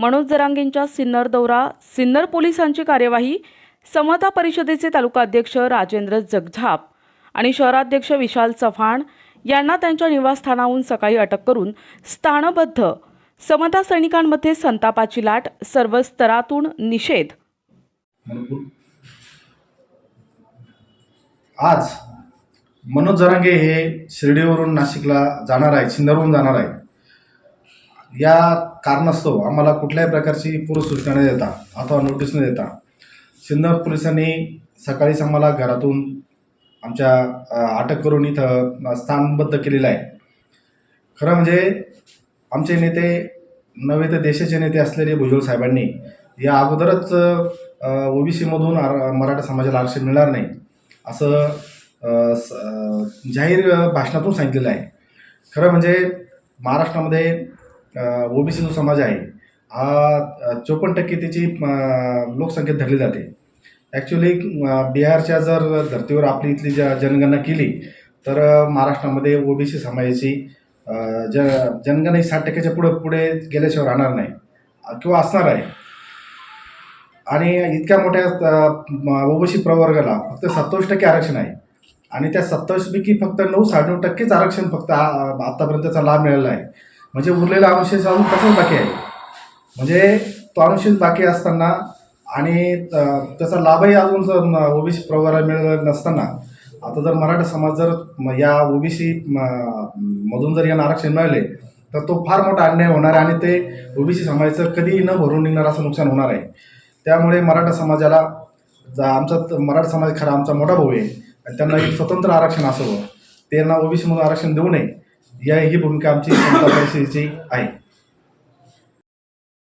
मनोज जरांगेंच्या सिन्नर दौरा सिन्नर पोलिसांची कार्यवाही समता परिषदेचे तालुका अध्यक्ष राजेंद्र जगझाप आणि शहराध्यक्ष विशाल चव्हाण यांना त्यांच्या निवासस्थानाहून सकाळी अटक करून स्थानबद्ध समता सैनिकांमध्ये संतापाची लाट सर्व स्तरातून निषेध. आज मनोज जरांगे हे शिर्डीवरून नाशिकला जाणार आहे सिन्नरहून जाणार आहे या कारणास्तव आम्हाला कुठल्याही प्रकारची पूर्वसूचना न देता अथवा नोटीस न देता सिन्नर पोलिसांनी सकाळीच आम्हाला घरातून आमच्या अटक करून इथं स्थानबद्ध केलेलं आहे. खरं म्हणजे आमचे नेते नव्हे तर देशाचे नेते असलेले भुजबळ साहेबांनी या अगोदरच ओबीसीमधून आर मराठा समाजाला आरक्षण मिळणार नाही असं स- जाहीर भाषणातून सांगितलेलं आहे. खरं म्हणजे महाराष्ट्रामध्ये ओबीसी जो समाज आहे हा चोपन्न टक्के त्याची लोकसंख्येत लोकसंख्या धरली जाते. ॲक्च्युली बिहारच्या जर धर्तीवर आपली इथली ज जनगणना केली तर महाराष्ट्रामध्ये ओबीसी समाजाची ज जनगणना ही साठ टक्क्याच्या पुढे पुढे गेल्याशिवाय राहणार नाही. किंवा असणार आहे. आणि इतक्या मोठ्या ओबीसी प्रवर्गाला फक्त सत्तावीस टक्के आरक्षण आहे. आणि त्या सत्तावीसपैकी फक्त नऊ साडेनऊ टक्केच आरक्षण फक्त आ- आतापर्यंतचा लाभ मिळाला आहे. म्हणजे उरलेला अनुशेष अजून तसंच बाकी आहे. म्हणजे तो अनुशेष बाकी असताना आणि त- त्याचा लाभही अजून जर ओबीसी प्रवर्गाला मिळत नसताना आता जर मराठा समाज जर या ओबीसी मधून जर यांना आरक्षण मिळाले तर तो फार मोठा अन्याय होणार आहे आणि ते ओबीसी समाजाचं कधीही न भरून निघणार असं नुकसान होणार आहे. त्यामुळे मराठा समाजाला जा आमचा मराठा समाज खरा आमचा मोठा भाऊ आहे आणि त्यांना एक स्वतंत्र आरक्षण असावं. त्यांना ओबीसीमधून आरक्षण देऊ नये. या ही भूमिका आमची समता परिषदेची आहे.